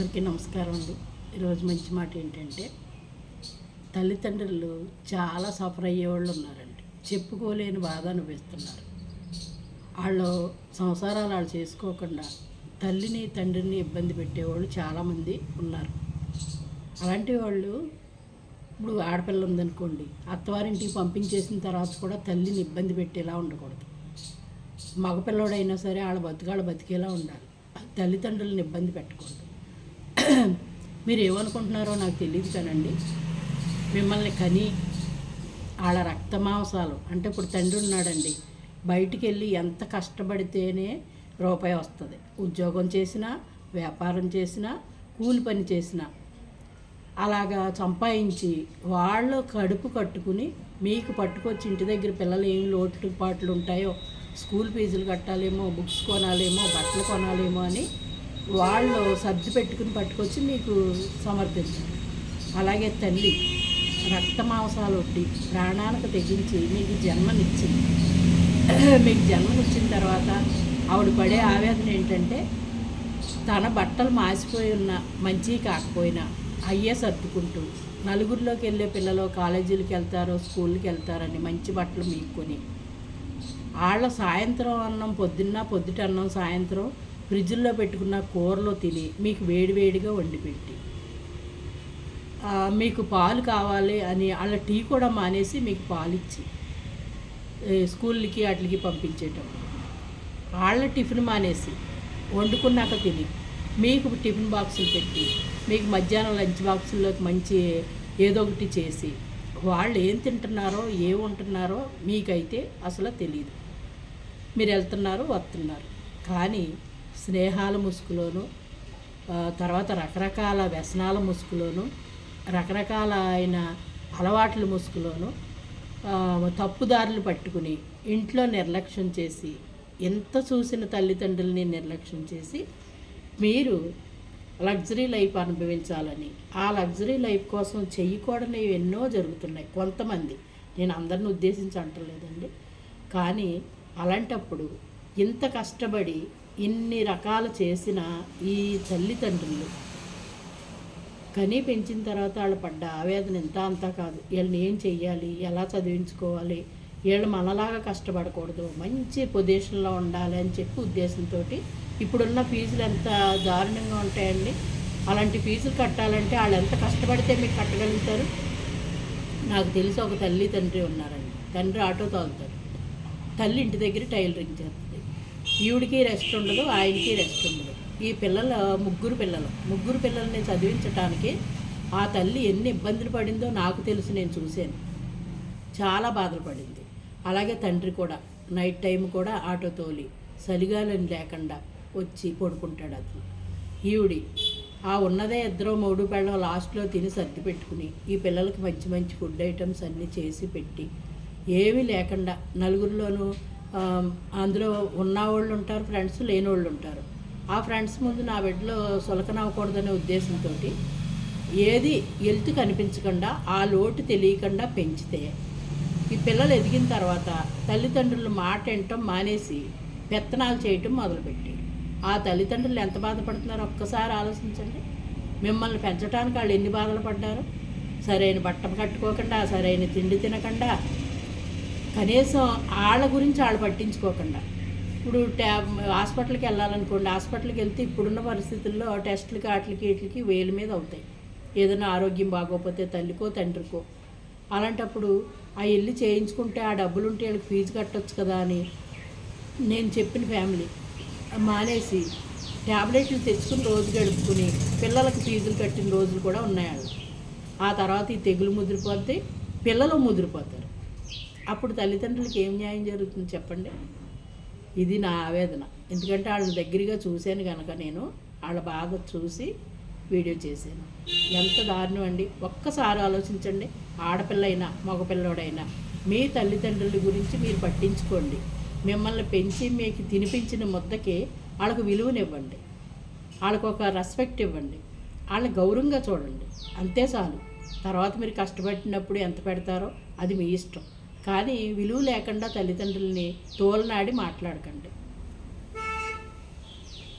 అందరికీ నమస్కారం అండి. ఈరోజు మంచి మాట ఏంటంటే తల్లిదండ్రులు చాలా సఫర్ అయ్యేవాళ్ళు ఉన్నారండి. చెప్పుకోలేని బాధ అనిపిస్తున్నారు వాళ్ళు సంసారాలు వాళ్ళు చేసుకోకుండా తల్లిని తండ్రిని ఇబ్బంది పెట్టేవాళ్ళు చాలామంది ఉన్నారు. అలాంటి వాళ్ళు ఇప్పుడు ఆడపిల్ల ఉందనుకోండి అత్తవారింటికి పంపించేసిన తర్వాత కూడా తల్లిని ఇబ్బంది పెట్టేలా ఉండకూడదు. మగపిల్లడైనా సరే వాళ్ళ బతుకాళ్ళ బతికేలా ఉండాలి. తల్లిదండ్రులను ఇబ్బంది పెట్టకూడదు. మీరు ఏమనుకుంటున్నారో నాకు తెలియదు కదండి మిమ్మల్ని కని వాళ్ళ రక్తమాంసాలు అంటే ఇప్పుడు తండ్రి ఉన్నాడండి. బయటికి వెళ్ళి ఎంత కష్టపడితేనే రూపాయి వస్తుంది. ఉద్యోగం చేసినా వ్యాపారం చేసినా కూలి పని చేసినా అలాగా సంపాదించి వాళ్ళు కడుపు కట్టుకుని మీకు పట్టుకొచ్చి ఇంటి దగ్గర పిల్లలు ఏం లోటుపాట్లు ఉంటాయో స్కూల్ ఫీజులు కట్టాలేమో బుక్స్ కొనాలేమో బట్టలు కొనాలేమో అని వాళ్ళు సర్ది పెట్టుకుని పట్టుకొచ్చి మీకు సమర్పించారు. అలాగే తల్లి రక్తమాంసాలు ఒడ్డి ప్రాణానికి తెగించి మీకు జన్మనిచ్చింది. మీకు జన్మనిచ్చిన తర్వాత ఆవిడ పడే ఆవేదన ఏంటంటే తన బట్టలు మాసిపోయి ఉన్న మంచి కాకపోయినా అయ్యే సర్దుకుంటూ నలుగురిలోకి వెళ్ళే పిల్లలు కాలేజీలకు వెళ్తారు స్కూల్కి వెళ్తారని మంచి బట్టలు మీక్కొని వాళ్ళ సాయంత్రం అన్నం పొద్దున్న పొద్దుట అన్నం సాయంత్రం ఫ్రిడ్జ్లో పెట్టుకున్న కూరలో తిని మీకు వేడివేడిగా వండి పెట్టి. మీకు పాలు కావాలి అని వాళ్ళ టీ కూడా మానేసి మీకు పాలు ఇచ్చి స్కూల్కి వాటికి పంపించేటప్పుడు. వాళ్ళ టిఫిన్ మానేసి వండుకున్నాక తిని మీకు టిఫిన్ బాక్సులు పెట్టి మీకు మధ్యాహ్నం లంచ్ బాక్సుల్లోకి మంచి ఏదో ఒకటి చేసి వాళ్ళు ఏం తింటున్నారో ఏం ఉంటున్నారో మీకైతే అసలు తెలియదు మీరు వెళ్తున్నారు వస్తున్నారు. కానీ స్నేహాల ముసుగులోను తర్వాత రకరకాల వ్యసనాల ముసుగులోను రకరకాల అయిన అలవాట్ల ముసుగులోను తప్పుదారులు పట్టుకుని ఇంట్లో నిర్లక్ష్యం చేసి ఎంత చూసిన తల్లిదండ్రులని నిర్లక్ష్యం చేసి మీరు లగ్జరీ లైఫ్ అనుభవించాలని ఆ లగ్జరీ లైఫ్ కోసం చేయకూడని ఎన్నో జరుగుతున్నాయి కొంతమంది. నేను అందరిని ఉద్దేశించి అంటలేదండి. కానీ అలాంటప్పుడు ఇంత కష్టపడి ఇన్ని రకాలు చేసిన ఈ తల్లిదండ్రులు. కనీ పెంచిన తర్వాత వాళ్ళు పడ్డ ఆవేదన ఎంత అంతా కాదు. వీళ్ళని ఏం చెయ్యాలి? ఎలా చదివించుకోవాలి? వీళ్ళు మనలాగా కష్టపడకూడదు. మంచి పొజిషన్లో ఉండాలి అని చెప్పి ఉద్దేశంతో ఇప్పుడున్న ఫీజులు ఎంత దారుణంగా ఉంటాయండి. అలాంటి ఫీజులు కట్టాలంటే వాళ్ళు ఎంత కష్టపడితే మీకు కట్టగలుగుతారు? నాకు తెలిసి ఒక తల్లి తండ్రి ఉన్నారండి. తండ్రి ఆటో తోలుతారు తల్లి ఇంటి దగ్గర టైలరింగ్ చేస్తారు ఈవిడికి రెస్ట్ ఉండదు ఆయనకి రెస్ట్ ఉండదు. ఈ పిల్లల ముగ్గురు పిల్లలు. ముగ్గురు పిల్లల్ని చదివించటానికి ఆ తల్లి ఎన్ని ఇబ్బందులు పడిందో నాకు తెలుసు నేను చూశాను. చాలా బాధలు పడింది. అలాగే తండ్రి కూడా నైట్ టైం కూడా ఆటో తోలి చలిగాలని లేకుండా వచ్చి పడుకుంటాడు అతను. ఈవిడి ఆ ఉన్నదే ఇద్దరు మూడు పెళ్ళం లాస్ట్లో తిని సర్ది పెట్టుకుని ఈ పిల్లలకి మంచి మంచి ఫుడ్ ఐటమ్స్ అన్నీ చేసి పెట్టి ఏమీ లేకుండా నలుగురిలోనూ అందులో ఉన్నవాళ్ళు ఉంటారు ఫ్రెండ్స్ లేని వాళ్ళు ఉంటారు. ఆ ఫ్రెండ్స్ ముందు నా బిడ్డలో సులకనవ్వకూడదనే ఉద్దేశంతో ఏది ఎల్తు కనిపించకుండా ఆ లోటు తెలియకుండా పెంచితే ఈ పిల్లలు ఎదిగిన తర్వాత తల్లిదండ్రులు మాట వినటం మానేసి పెత్తనాలు చేయటం మొదలుపెట్టి ఆ తల్లిదండ్రులు ఎంత బాధపడుతున్నారో ఒక్కసారి ఆలోచించండి. మిమ్మల్ని పెంచడానికి వాళ్ళు ఎన్ని బాధలు పడ్డారు? సరైన బట్టలు కట్టుకోకుండా సరైన తిండి తినకుండా కనీసం వాళ్ళ గురించి వాళ్ళు పట్టించుకోకుండా. ఇప్పుడు ట్యాబ్ హాస్పిటల్కి వెళ్ళాలనుకోండి హాస్పిటల్కి వెళ్తే ఇప్పుడున్న పరిస్థితుల్లో టెస్టులకి వాటికి వీటికి వేలు మీద అవుతాయి. ఏదైనా ఆరోగ్యం బాగోకపోతే తల్లికో తండ్రికో. అలాంటప్పుడు ఆ వెళ్ళి చేయించుకుంటే ఆ డబ్బులు ఉంటే వాళ్ళకి ఫీజు కట్టొచ్చు కదా అని నేను చెప్పిన ఫ్యామిలీ మానేసి ట్యాబ్లెట్లు తెచ్చుకుని రోజు గడుపుకుని పిల్లలకి ఫీజులు కట్టిన రోజులు కూడా ఉన్నాయి ఆ తర్వాత ఈ తెగులు ముదిరిపోతే పిల్లలు ముదిరిపోతారు. అప్పుడు తల్లిదండ్రులకి ఏం న్యాయం జరుగుతుంది చెప్పండి? ఇది నా ఆవేదన. ఎందుకంటే వాళ్ళని దగ్గరగా చూశాను కనుక నేను వాళ్ళ బాధ చూసి వీడియో చేశాను. ఎంత దారుణం అండి. ఒక్కసారి ఆలోచించండి. ఆడపిల్లైనా మగపిల్లోడైనా మీ తల్లిదండ్రుల గురించి మీరు పట్టించుకోండి. మిమ్మల్ని పెంచి మీకు తినిపించిన ముద్దకి వాళ్ళకు విలువనివ్వండి. వాళ్ళకు ఒక రెస్పెక్ట్ ఇవ్వండి. వాళ్ళని గౌరవంగా చూడండి. అంతే చాలు. తర్వాత మీరు కష్టపడినప్పుడు ఎంత పెడతారో అది మీ ఇష్టం. కానీ విలువ లేకుండా తల్లిదండ్రుల్ని తోలనాడి మాట్లాడకండి.